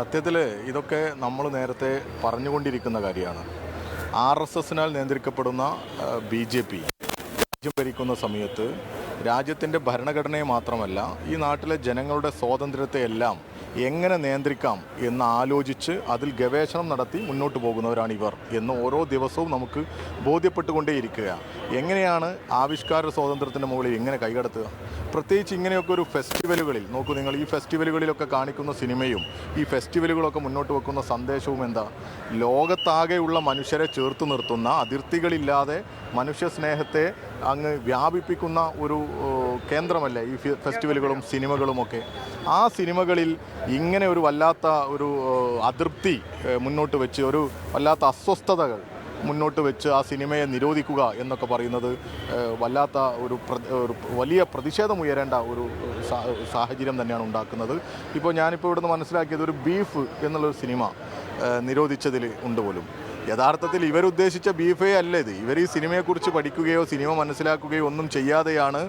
സത്യത്തിൽ ഇതൊക്കെ നമ്മൾ നേരത്തെ പറഞ്ഞുകൊണ്ടിരിക്കുന്ന കാര്യമാണ്. ആർ എസ് എസിനാൽ നിയന്ത്രിക്കപ്പെടുന്ന ബി ജെ പി രാജ്യം ഭരിക്കുന്ന സമയത്ത് രാജ്യത്തിന്റെ ഭരണഘടനയെ മാത്രമല്ല ഈ നാട്ടിലെ ജനങ്ങളുടെ സ്വാതന്ത്ര്യത്തെ എല്ലാം എങ്ങനെ നിയന്ത്രിക്കാം എന്ന് ആലോചിച്ച് അതിൽ ഗവേഷണം നടത്തി മുന്നോട്ട് പോകുന്നവരാണ് ഇവർ എന്ന് ഓരോ ദിവസവും നമുക്ക് ബോധ്യപ്പെട്ടുകൊണ്ടേയിരിക്കുക എങ്ങനെയാണ് ആവിഷ്കാര സ്വാതന്ത്ര്യത്തിന്റെ മുകളിൽ എങ്ങനെ കൈകടത്തുക? പ്രത്യേകിച്ച് ഇങ്ങനെയൊക്കെ ഒരു ഫെസ്റ്റിവലുകളിൽ നോക്കൂ നിങ്ങൾ ഈ ഫെസ്റ്റിവലുകളിലൊക്കെ കാണിക്കുന്ന സിനിമയും ഈ ഫെസ്റ്റിവലുകളൊക്കെ മുന്നോട്ട് വെക്കുന്ന സന്ദേശവും എന്താ? ലോകത്താകെയുള്ള മനുഷ്യരെ ചേർത്ത് നിർത്തുന്ന അതിർത്തികളില്ലാതെ മനുഷ്യ സ്നേഹത്തെ അങ്ങ് വ്യാപിപ്പിക്കുന്ന ഒരു കേന്ദ്രമല്ലേ ഈ ഫെസ്റ്റിവലുകളും സിനിമകളുമൊക്കെ. ആ സിനിമകളിൽ ഇങ്ങനെ ഒരു വല്ലാത്ത ഒരു അതൃപ്തി മുന്നോട്ട് വെച്ച് ഒരു വല്ലാത്ത അസ്വസ്ഥതകൾ മുന്നോട്ട് വെച്ച് ആ സിനിമയെ നിരോധിക്കുക എന്നൊക്കെ പറയുന്നത് വല്ലാത്ത ഒരു വലിയ പ്രതിഷേധം ഉയരേണ്ട ഒരു സാഹചര്യം തന്നെയാണ് ഉണ്ടാക്കുന്നത്. ഇപ്പോൾ ഞാനിപ്പോൾ ഇവിടുന്ന് മനസ്സിലാക്കിയത് ഒരു ബീഫ് എന്നുള്ളൊരു സിനിമ നിരോധിച്ചതിൽ ഉണ്ട് പോലും. യഥാർത്ഥത്തിൽ ഇവരുദ്ദേശിച്ച ബീഫേ അല്ല ഇത്. ഇവർ ഈ സിനിമയെക്കുറിച്ച് പഠിക്കുകയോ സിനിമ മനസ്സിലാക്കുകയോ ഒന്നും ചെയ്യാതെയാണ്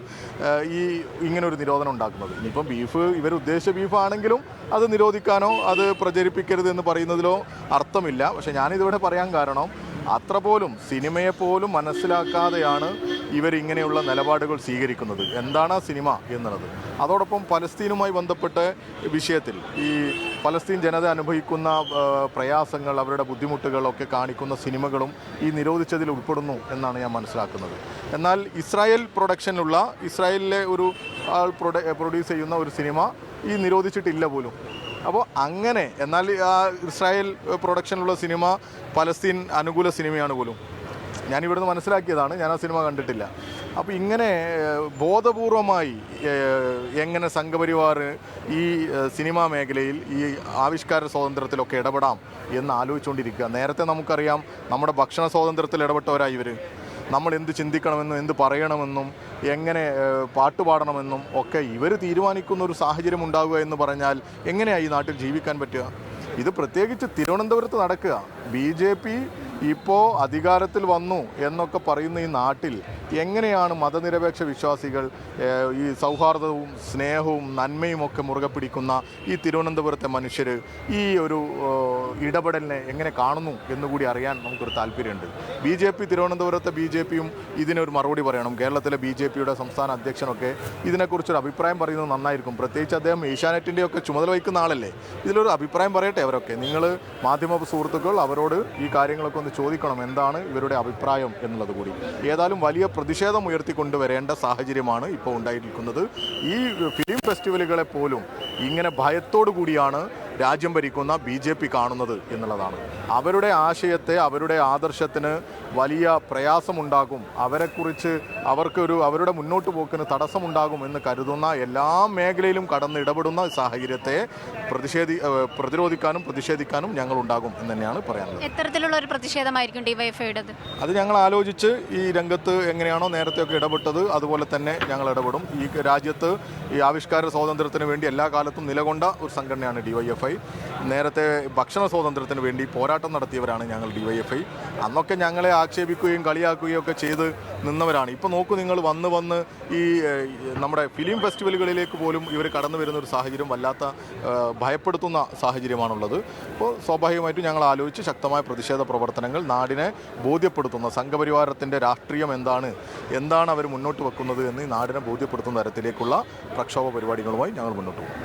ഈ ഇങ്ങനൊരു നിരോധനം ഉണ്ടാക്കുന്നത്. ഇനിയിപ്പം ബീഫ് ഇവരുദ്ദേശിച്ച ബീഫാണെങ്കിലും അത് നിരോധിക്കാനോ അത് പ്രചരിപ്പിക്കരുത് എന്ന് പറയുന്നതിലോ അർത്ഥമില്ല. പക്ഷേ ഞാനിതിവിടെ പറയാൻ കാരണം അത്ര പോലും സിനിമയെ പോലും മനസ്സിലാക്കാതെയാണ് ഇവരിങ്ങനെയുള്ള നിലപാടുകൾ സ്വീകരിക്കുന്നത്. എന്താണ് സിനിമ എന്നുള്ളത്. അതോടൊപ്പം പലസ്തീനുമായി ബന്ധപ്പെട്ട വിഷയത്തിൽ ഈ പലസ്തീൻ ജനത അനുഭവിക്കുന്ന പ്രയാസങ്ങൾ അവരുടെ ബുദ്ധിമുട്ടുകളൊക്കെ കാണിക്കുന്ന സിനിമകളും ഈ നിരോധിച്ചതിൽ ഉൾപ്പെടുന്നു എന്നാണ് ഞാൻ മനസ്സിലാക്കുന്നത്. എന്നാൽ ഇസ്രായേൽ പ്രൊഡക്ഷനുള്ള ഇസ്രായേലിലെ ഒരു ആൾ പ്രൊഡ്യൂസ് ചെയ്യുന്ന ഒരു സിനിമ ഈ നിരോധിച്ചിട്ടില്ല പോലും. അപ്പോൾ അങ്ങനെ എന്നാൽ ആ ഇസ്രായേൽ പ്രൊഡക്ഷനിലുള്ള സിനിമ പലസ്തീൻ അനുകൂല സിനിമയാണ് പോലും. ഞാൻ ഇവിടുന്ന് മനസ്സിലാക്കിയതാണ് ഞാൻ ആ സിനിമ കണ്ടിട്ടില്ല. അപ്പോൾ ഇങ്ങനെ ബോധപൂർവമായി എങ്ങനെ സംഘപരിവാർ ഈ സിനിമാ മേഖലയിൽ ഈ ആവിഷ്കാര സ്വാതന്ത്ര്യത്തിലൊക്കെ ഇടപെടാം എന്ന് ആലോചിച്ചുകൊണ്ടിരിക്കുക. നേരത്തെ നമുക്കറിയാം നമ്മുടെ ഭക്ഷണ സ്വാതന്ത്ര്യത്തിൽ ഇടപെട്ടവരായി ഇവർ നമ്മൾ എന്ത് ചിന്തിക്കണമെന്നും എന്ത് പറയണമെന്നും എങ്ങനെ പാട്ട് പാടണമെന്നും ഒക്കെ ഇവർ തീരുമാനിക്കുന്ന ഒരു സാഹചര്യം ഉണ്ടാവുക എന്ന് പറഞ്ഞാൽ എങ്ങനെയാണ് ഈ നാട്ടിൽ ജീവിക്കാൻ പറ്റുക? ഇത് പ്രത്യേകിച്ച് തിരുവനന്തപുരത്ത് നടക്കുക. ബി ജെ പി ഇപ്പോൾ അധികാരത്തിൽ വന്നു എന്നൊക്കെ പറയുന്ന ഈ നാട്ടിൽ എങ്ങനെയാണ് മതനിരപേക്ഷ വിശ്വാസികൾ ഈ സൗഹാർദ്ദവും സ്നേഹവും നന്മയും ഒക്കെ മുറുകെ പിടിക്കുന്ന ഈ തിരുവനന്തപുരത്തെ മനുഷ്യർ ഈ ഒരു ഇടപെടലിനെ എങ്ങനെ കാണുന്നു എന്നുകൂടി അറിയാൻ നമുക്കൊരു താല്പര്യമുണ്ട്. ബി ജെ പി തിരുവനന്തപുരത്തെ ബി ജെ പിയും ഇതിനൊരു മറുപടി പറയണം. കേരളത്തിലെ ബി ജെ പിയുടെ സംസ്ഥാന അധ്യക്ഷനൊക്കെ ഇതിനെക്കുറിച്ചൊരു അഭിപ്രായം പറയുന്നത് നന്നായിരിക്കും. പ്രത്യേകിച്ച് അദ്ദേഹം ഏഷ്യാനെറ്റിന്റെ ഒക്കെ ചുമതല വഹിക്കുന്ന ആളല്ലേ. ഇതിലൊരു അഭിപ്രായം പറയട്ടെ അവരൊക്കെ. നിങ്ങൾ മാധ്യമ സുഹൃത്തുക്കൾ അവരോട് ഈ കാര്യങ്ങളൊക്കെ ഒന്ന് ചോദിക്കണം എന്താണ് ഇവരുടെ അഭിപ്രായം എന്നുള്ളത് കൂടി. ഏതായാലും വലിയ പ്രതിഷേധം ഉയർത്തിക്കൊണ്ടുവരേണ്ട സാഹചര്യമാണ് ഇപ്പോൾ ഉണ്ടായിരിക്കുന്നത്. ഈ ഫിലിം ഫെസ്റ്റിവലുകളെ പോലും ഇങ്ങനെ ഭയത്തോടു കൂടിയാണ് രാജ്യം ഭരിക്കുന്ന ബി ജെ പി കാണുന്നത് എന്നുള്ളതാണ്. അവരുടെ ആശയത്തെ അവരുടെ ആദർശത്തിന് വലിയ പ്രയാസമുണ്ടാകും. അവരെക്കുറിച്ച് അവർക്കൊരു അവരുടെ മുന്നോട്ട് പോക്കിന് തടസ്സമുണ്ടാകും എന്ന് കരുതുന്ന എല്ലാ മേഖലയിലും കടന്ന് ഇടപെടുന്ന സാഹചര്യത്തെ പ്രതിഷേധി പ്രതിരോധിക്കാനും പ്രതിഷേധിക്കാനും ഞങ്ങൾ ഉണ്ടാകും എന്ന് തന്നെയാണ് പറയാനുള്ളത്. എത്തരത്തിലുള്ള ഒരു പ്രതിഷേധമായിരിക്കും അത് ഞങ്ങൾ ആലോചിച്ച് ഈ രംഗത്ത് എങ്ങനെയാണോ നേരത്തെയൊക്കെ ഇടപെട്ടത് അതുപോലെ തന്നെ ഞങ്ങൾ ഇടപെടും. ഈ രാജ്യത്ത് ഈ ആവിഷ്കാര സ്വാതന്ത്ര്യത്തിന് വേണ്ടി എല്ലാ കാലത്തും നിലകൊണ്ട ഒരു സംഘടനയാണ് ഡിവൈഎഫ്ഐ നേരത്തെ ഭക്ഷണ സ്വാതന്ത്ര്യത്തിന് വേണ്ടി പോരാട്ടം നടത്തിയവരാണ് ഞങ്ങൾ ഡിവൈഎഫ്ഐ. അന്നൊക്കെ ഞങ്ങളെ ആക്ഷേപിക്കുകയും കളിയാക്കുകയും ഒക്കെ ചെയ്ത് നിന്നവരാണ്. ഇപ്പോൾ നോക്കൂ നിങ്ങൾ വന്ന് വന്ന് ഈ നമ്മുടെ ഫിലിം ഫെസ്റ്റിവലുകളിലേക്ക് പോലും ഇവർ കടന്നു വരുന്ന ഒരു സാഹചര്യം വല്ലാത്ത ഭയപ്പെടുത്തുന്ന സാഹചര്യമാണുള്ളത്. അപ്പോൾ സ്വാഭാവികമായിട്ടും ഞങ്ങൾ ആലോചിച്ച് ശക്തമായ പ്രതിഷേധ പ്രവർത്തനങ്ങൾ നാടിനെ ബോധ്യപ്പെടുത്തുന്ന സംഘപരിവാരത്തിന്റെ രാഷ്ട്രീയം എന്താണ് എന്താണ് അവർ മുന്നോട്ട് വെക്കുന്നത് എന്ന് നാടിനെ ബോധ്യപ്പെടുത്തുന്ന തരത്തിലേക്കുള്ള പ്രക്ഷോഭ പരിപാടികളുമായി ഞങ്ങൾ മുന്നോട്ട് പോകും.